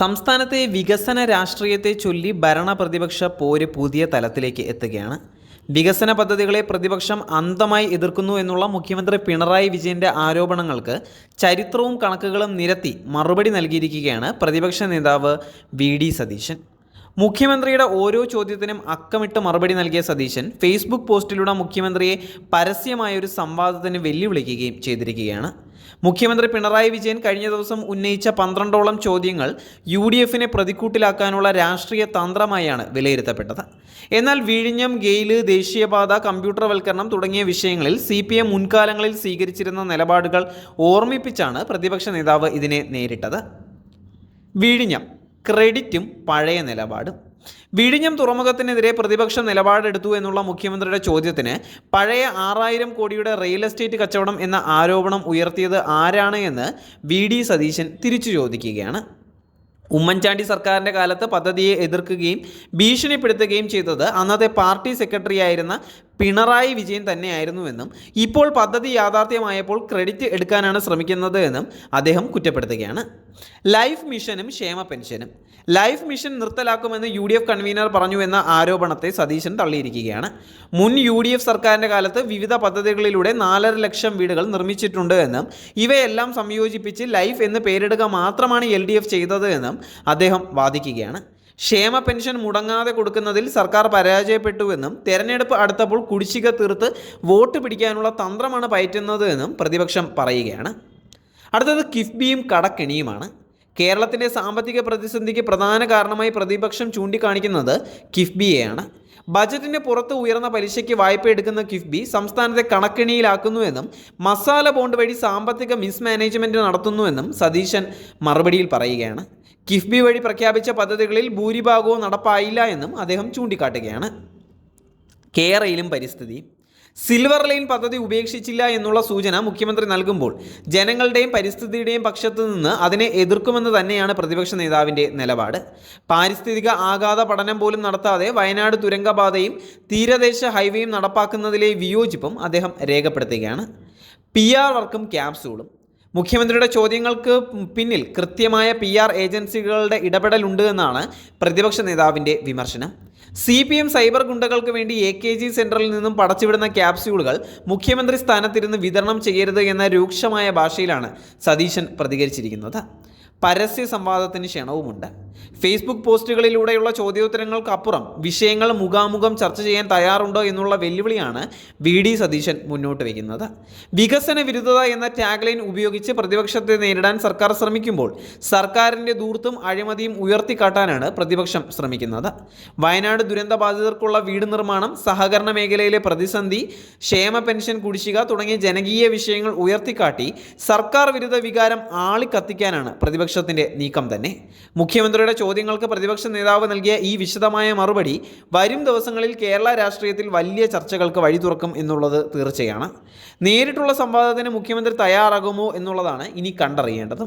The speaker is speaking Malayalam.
സംസ്ഥാനത്തെ വികസന രാഷ്ട്രീയത്തെ ചൊല്ലി ഭരണ പ്രതിപക്ഷ പോര് പുതിയ തലത്തിലേക്ക് എത്തുകയാണ്. വികസന പദ്ധതികളെ പ്രതിപക്ഷം അന്തമായി എതിർക്കുന്നു എന്നുള്ള മുഖ്യമന്ത്രി പിണറായി വിജയന്റെ ആരോപണങ്ങൾക്ക് ചരിത്രവും കണക്കുകളും നിരത്തി മറുപടി നൽകിയിരിക്കുകയാണ് പ്രതിപക്ഷ നേതാവ് വി ഡി സതീശൻ. മുഖ്യമന്ത്രിയുടെ ഓരോ ചോദ്യത്തിനും അക്കമിട്ട് മറുപടി നൽകിയ സതീശൻ ഫേസ്ബുക്ക് പോസ്റ്റിലൂടെ മുഖ്യമന്ത്രിയെ പരസ്യമായ ഒരു സംവാദത്തിന് വെല്ലുവിളിക്കുകയും ചെയ്തിരിക്കുകയാണ്. മുഖ്യമന്ത്രി പിണറായി വിജയൻ കഴിഞ്ഞ ദിവസം ഉന്നയിച്ച പന്ത്രണ്ടോളം ചോദ്യങ്ങൾ യു ഡി എഫിനെ പ്രതിക്കൂട്ടിലാക്കാനുള്ള രാഷ്ട്രീയ തന്ത്രമായാണ് വിലയിരുത്തപ്പെട്ടത്. എന്നാൽ വിഴിഞ്ഞം ഗെയിൽ ദേശീയപാത കമ്പ്യൂട്ടർവൽക്കരണം തുടങ്ങിയ വിഷയങ്ങളിൽ സി പി എം മുൻകാലങ്ങളിൽ സ്വീകരിച്ചിരുന്ന നിലപാടുകൾ ഓർമ്മിപ്പിച്ചാണ് പ്രതിപക്ഷ നേതാവ് ഇതിനെ നേരിട്ടത്. വിഴിഞ്ഞം ക്രെഡിറ്റും പഴയ നിലപാടും. വിഴിഞ്ഞം തുറമുഖത്തിനെതിരെ പ്രതിപക്ഷം നിലപാടെടുത്തു എന്നുള്ള മുഖ്യമന്ത്രിയുടെ ചോദ്യത്തിന് പഴയ ആറായിരം കോടിയുടെ റിയൽ എസ്റ്റേറ്റ് കച്ചവടം എന്ന ആരോപണം ഉയർത്തിയത് ആരാണ് എന്ന് വി ഡി സതീശൻ തിരിച്ചു ചോദിക്കുകയാണ്. ഉമ്മൻചാണ്ടി സർക്കാരിന്റെ കാലത്ത് പദ്ധതിയെ എതിർക്കുകയും ഭീഷണിപ്പെടുത്തുകയും ചെയ്തത് അന്നത്തെ പാർട്ടി സെക്രട്ടറി ആയിരുന്ന പിണറായി വിജയൻ തന്നെയായിരുന്നുവെന്നും ഇപ്പോൾ പദ്ധതി യാഥാർത്ഥ്യമായപ്പോൾ ക്രെഡിറ്റ് എടുക്കാനാണ് ശ്രമിക്കുന്നത് എന്നും അദ്ദേഹം കുറ്റപ്പെടുത്തുകയാണ്. ലൈഫ് മിഷനും ക്ഷേമ പെൻഷനും. ലൈഫ് മിഷൻ നിർത്തലാക്കുമെന്ന് യു ഡി എഫ് കൺവീനർ പറഞ്ഞു എന്ന ആരോപണത്തെ സതീശൻ തള്ളിയിരിക്കുകയാണ്. മുൻ യു ഡി എഫ് സർക്കാരിന്റെ കാലത്ത് വിവിധ പദ്ധതികളിലൂടെ നാലര ലക്ഷം വീടുകൾ നിർമ്മിച്ചിട്ടുണ്ട് എന്നും ഇവയെല്ലാം സംയോജിപ്പിച്ച് ലൈഫ് എന്ന് പേരിടുക മാത്രമാണ് എൽ ഡി എഫ് ചെയ്തത് എന്നും അദ്ദേഹം വാദിക്കുകയാണ്. ക്ഷേമ പെൻഷൻ മുടങ്ങാതെ കൊടുക്കുന്നതിൽ സർക്കാർ പരാജയപ്പെട്ടുവെന്നും തെരഞ്ഞെടുപ്പ് അടുത്തപ്പോൾ കുടിശ്ശിക തീർത്ത് വോട്ട് പിടിക്കാനുള്ള തന്ത്രമാണ് പയറ്റുന്നത് എന്നും പ്രതിപക്ഷം പറയുകയാണ്. അടുത്തത് കിഫ്ബിയും കടക്കെണിയുമാണ്. കേരളത്തിന്റെ സാമ്പത്തിക പ്രതിസന്ധിക്ക് പ്രധാന കാരണമായി പ്രതിപക്ഷം ചൂണ്ടിക്കാണിക്കുന്നത് കിഫ്ബിയെയാണ്. ബജറ്റിന് പുറത്ത് ഉയർന്ന പലിശയ്ക്ക് വായ്പ എടുക്കുന്ന കിഫ്ബി സംസ്ഥാനത്തെ കണക്കെണിയിലാക്കുന്നുവെന്നും മസാല ബോണ്ട് വഴി സാമ്പത്തിക മിസ്മാനേജ്മെന്റ് നടത്തുന്നുവെന്നും സതീശൻ മറുപടിയിൽ പറയുകയാണ്. കിഫ്ബി വഴി പ്രഖ്യാപിച്ച പദ്ധതികളിൽ ഭൂരിഭാഗവും നടപ്പായില്ല എന്നും അദ്ദേഹം ചൂണ്ടിക്കാട്ടുകയാണ്. കേരളയിലും പരിസ്ഥിതി. സിൽവർ ലൈൻ പദ്ധതി ഉപേക്ഷിച്ചില്ല എന്നുള്ള സൂചന മുഖ്യമന്ത്രി നൽകുമ്പോൾ ജനങ്ങളുടെയും പരിസ്ഥിതിയുടെയും പക്ഷത്ത് നിന്ന് അതിനെ എതിർക്കുമെന്ന് തന്നെയാണ് പ്രതിപക്ഷ നേതാവിന്റെ നിലപാട്. പാരിസ്ഥിതിക ആഘാത പഠനം പോലും നടത്താതെ വയനാട് തുരങ്കപാതയും തീരദേശ ഹൈവേയും നടപ്പാക്കുന്നതിലെ വിയോജിപ്പും അദ്ദേഹം രേഖപ്പെടുത്തുകയാണ്. പി ആർ വർക്കും ക്യാപ്സൂളും. മുഖ്യമന്ത്രിയുടെ ചോദ്യങ്ങൾക്ക് പിന്നിൽ കൃത്യമായ പി ആർ ഏജൻസികളുടെ ഇടപെടലുണ്ട് എന്നാണ് പ്രതിപക്ഷ നേതാവിന്റെ വിമർശനം. സി പി എം സൈബർ ഗുണ്ടകൾക്ക് വേണ്ടി എ കെ ജി സെന്ററിൽ നിന്നും പടച്ചുവിടുന്ന ക്യാപ്സ്യൂളുകൾ മുഖ്യമന്ത്രി സ്ഥാനത്തിരുന്ന് വിതരണം ചെയ്യരുത് എന്ന രൂക്ഷമായ ഭാഷയിലാണ് സതീശൻ പ്രതികരിച്ചിരിക്കുന്നത്. പരസ്യ സംവാദത്തിന് ക്ഷണവുമുണ്ട്. ഫേസ്ബുക്ക് പോസ്റ്റുകളിലൂടെയുള്ള ചോദ്യോത്തരങ്ങൾക്കപ്പുറം വിഷയങ്ങൾ മുഖാമുഖം ചർച്ച ചെയ്യാൻ തയ്യാറുണ്ടോ എന്നുള്ള വെല്ലുവിളിയാണ് വി ഡി സതീശൻ മുന്നോട്ട് വയ്ക്കുന്നത് വികസന വിരുദ്ധത എന്ന ടാഗ്ലൈൻ ഉപയോഗിച്ച് പ്രതിപക്ഷത്തെ നേരിടാൻ സർക്കാർ ശ്രമിക്കുമ്പോൾ സർക്കാരിന്റെ ദൂർത്തും അഴിമതിയും ഉയർത്തിക്കാട്ടാനാണ് പ്രതിപക്ഷം ശ്രമിക്കുന്നത്. വയനാട് ദുരന്ത ബാധിതർക്കുള്ള വീട് നിർമ്മാണം സഹകരണ മേഖലയിലെ പ്രതിസന്ധി ക്ഷേമ പെൻഷൻ കുടിശ്ശിക തുടങ്ങിയ ജനകീയ വിഷയങ്ങൾ ഉയർത്തിക്കാട്ടി സർക്കാർ വിരുദ്ധ വികാരം ആളിക്കത്തിക്കാനാണ് പ്രതിപക്ഷത്തിന്റെ നീക്കം തന്നെ. മുഖ്യമന്ത്രിയുടെ ചോദ്യങ്ങൾക്ക് പ്രതിപക്ഷ നേതാവ് നൽകിയ ഈ വിശദമായ മറുപടി വരും ദിവസങ്ങളിൽ കേരള രാഷ്ട്രീയത്തിൽ വലിയ ചർച്ചകൾക്ക് വഴി തുറക്കും എന്നുള്ളത് തീർച്ചയാണ്. നേരിട്ടുള്ള സംവാദത്തിന് മുഖ്യമന്ത്രി തയ്യാറാകുമോ എന്നുള്ളതാണ് ഇനി കണ്ടറിയേണ്ടത്.